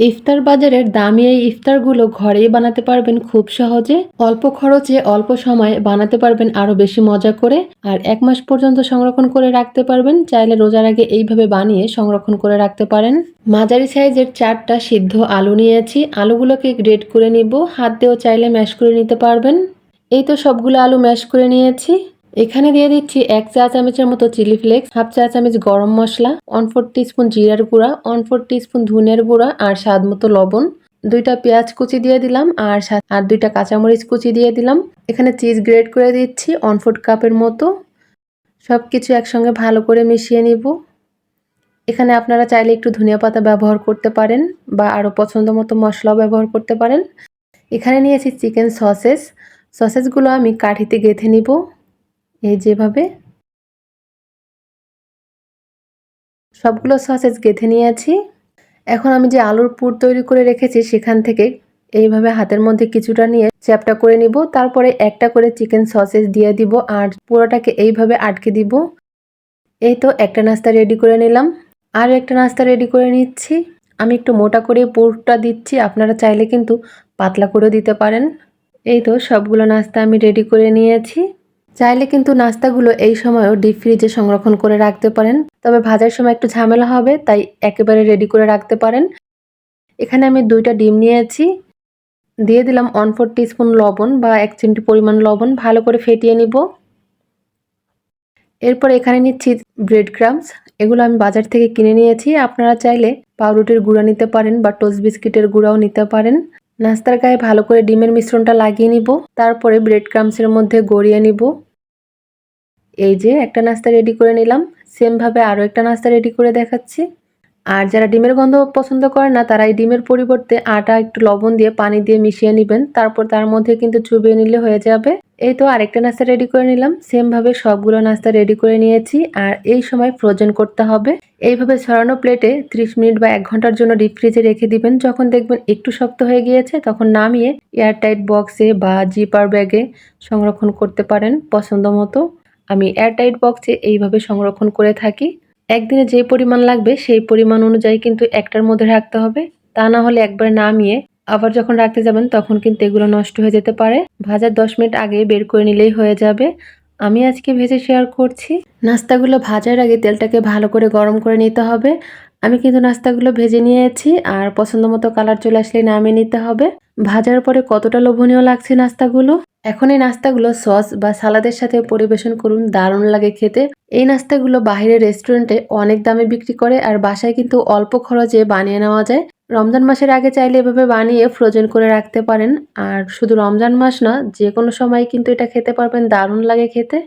ইফতার বাজারের দামি এই ইফতারগুলো ঘরেই বানাতে পারবেন খুব সহজে। অল্প খরচে, অল্প সময়ে বানাতে পারবেন আরও বেশি মজা করে। আর এক মাস পর্যন্ত সংরক্ষণ করে রাখতে পারবেন। চাইলে রোজার আগে এইভাবে বানিয়ে সংরক্ষণ করে রাখতে পারেন। মাঝারি সাইজের চারটা সিদ্ধ আলু নিয়েছি। আলুগুলোকে গ্রেট করে নিব। হাত দিয়েও চাইলে ম্যাশ করে নিতে পারবেন। এই তো সবগুলো আলু ম্যাশ করে নিয়েছি। এখানে দিয়ে দিচ্ছি এক চা চামচের মতো চিলি ফ্লেক্স হাফ চা চামচ গরম মশলা ওয়ান ফোর স্পুন জিরার গুঁড়া ওয়ান ফোর স্পুন ধনিয়ার গুঁড়া আর স্বাদ মতো লবণ। দুইটা পেঁয়াজ কুচি দিয়ে দিলাম আর আর দুইটা কাঁচামরিচ কুচি দিয়ে দিলাম। এখানে চিজ গ্রেড করে দিচ্ছি ওয়ান ফোর কাপের মতো। সব কিছু একসঙ্গে ভালো করে মিশিয়ে নিব। এখানে আপনারা চাইলে একটু ধনিয়া পাতা ব্যবহার করতে পারেন বা আরও পছন্দ মতো মশলাও ব্যবহার করতে পারেন। এখানে নিয়েছি চিকেন সসেস সসেসগুলো আমি কাঠিতে গেঁথে নিব। এই যেভাবে। সবগুলো সসেজ গেঁথে নিয়েছি। এখন আমি যে আলুর পুর তৈরি করে রেখেছি সেখান থেকে এইভাবে হাতের মধ্যে কিছুটা নিয়ে চ্যাপটা করে নিব। তারপরে একটা করে চিকেন সসেজ দিয়ে দিব আর পুরোটাকে এইভাবে আটকে দিব। এই তো একটা নাস্তা রেডি করে নিলাম। আর একটা নাস্তা রেডি করে নিচ্ছি। আমি একটু মোটা করে পুরটা দিচ্ছি। আপনারা চাইলে কিন্তু পাতলা করেও দিতে পারেন। এই তো সবগুলো নাস্তা আমি রেডি করে নিয়েছি। চাইলে কিন্তু নাস্তাগুলো এই সময়ও ডিপ ফ্রিজে সংরক্ষণ করে রাখতে পারেন। তবে ভাজার সময় একটু ঝামেলা হবে, তাই একেবারে রেডি করে রাখতে পারেন। এখানে আমি দুইটা ডিম নিয়েছি। দিয়ে দিলাম ওয়ান ফোর স্পুন লবণ বা এক চিমটি পরিমাণ লবণ, ভালো করে ফেটিয়ে নিব। এরপর এখানে নিচ্ছি ব্রেড ক্রামস এগুলো আমি বাজার থেকে কিনে নিয়েছি। আপনারা চাইলে পাউরুটির গুঁড়া নিতে পারেন বা টোস্ট বিস্কিটের গুঁড়াও নিতে পারেন। নাস্তার গায়ে ভালো করে ডিমের মিশ্রণটা লাগিয়ে নিব। তারপরে ব্রেড ক্রামসের মধ্যে গড়িয়ে নিব। এই যে একটা নাস্তা রেডি করে নিলাম। সেমভাবে আরও একটা নাস্তা রেডি করে দেখাচ্ছি। আর যারা ডিমের গন্ধ পছন্দ করে না, তারা এই ডিমের পরিবর্তে আটা, একটু লবণ দিয়ে পানি দিয়ে মিশিয়ে নেবেন। তারপর তার মধ্যে কিন্তু চুবিয়ে নিলে হয়ে যাবে। এই তো আরেকটা নাস্তা রেডি করে নিলাম। সেমভাবে সবগুলো নাস্তা রেডি করে নিয়েছি। আর এই সময় ফ্রোজেন করতে হবে। এইভাবে ছড়ানো প্লেটে 30 মিনিট বা এক ঘণ্টার জন্য ডিপ ফ্রিজে রেখে দিবেন। যখন দেখবেন একটু শক্ত হয়ে গিয়েছে, তখন নামিয়ে এয়ারটাইট বক্সে বা জিপার ব্যাগে সংরক্ষণ করতে পারেন পছন্দ মতো। আমি এয়ারটাইট বক্সে এইভাবে সংরক্ষণ করে থাকি। একদিনে যে পরিমাণ লাগবে সেই পরিমাণ অনুযায়ী কিন্তু একটার মধ্যে রাখতে হবে। তা না হলে একবার নামিয়ে আবার যখন রাখতে যাবেন তখন কিন্তু এগুলো নষ্ট হয়ে যেতে পারে। ভাজার দশ মিনিট আগে বের করে নিলেই হয়ে যাবে। আমি আজকে ভেজে শেয়ার করছি। নাস্তাগুলো ভাজার আগে তেলটাকে ভালো করে গরম করে নিতে হবে। আমি কিন্তু নাস্তাগুলো ভেজে নিয়েছি আর পছন্দ মতো কালার চলে আসলে নামিয়ে নিতে হবে। ভাজার পরে কতটা লোভনীয় লাগছে নাস্তাগুলো? এখন এই নাস্তাগুলো সস বা সালাদের সাথে পরিবেশন করুন, দারুণ লাগে খেতে। এই নাস্তাগুলো বাইরের রেস্টুরেন্টে অনেক দামে বিক্রি করে আর বাসায় কিন্তু অল্প খরচে বানিয়ে নেওয়া যায়। রমজান মাসের আগে চাইলে এভাবে বানিয়ে ফ্রোজেন করে রাখতে পারেন। আর শুধু রমজান মাস না যে কোনো সময় কিন্তু এটা খেতে পারবেন, দারুণ লাগে খেতে।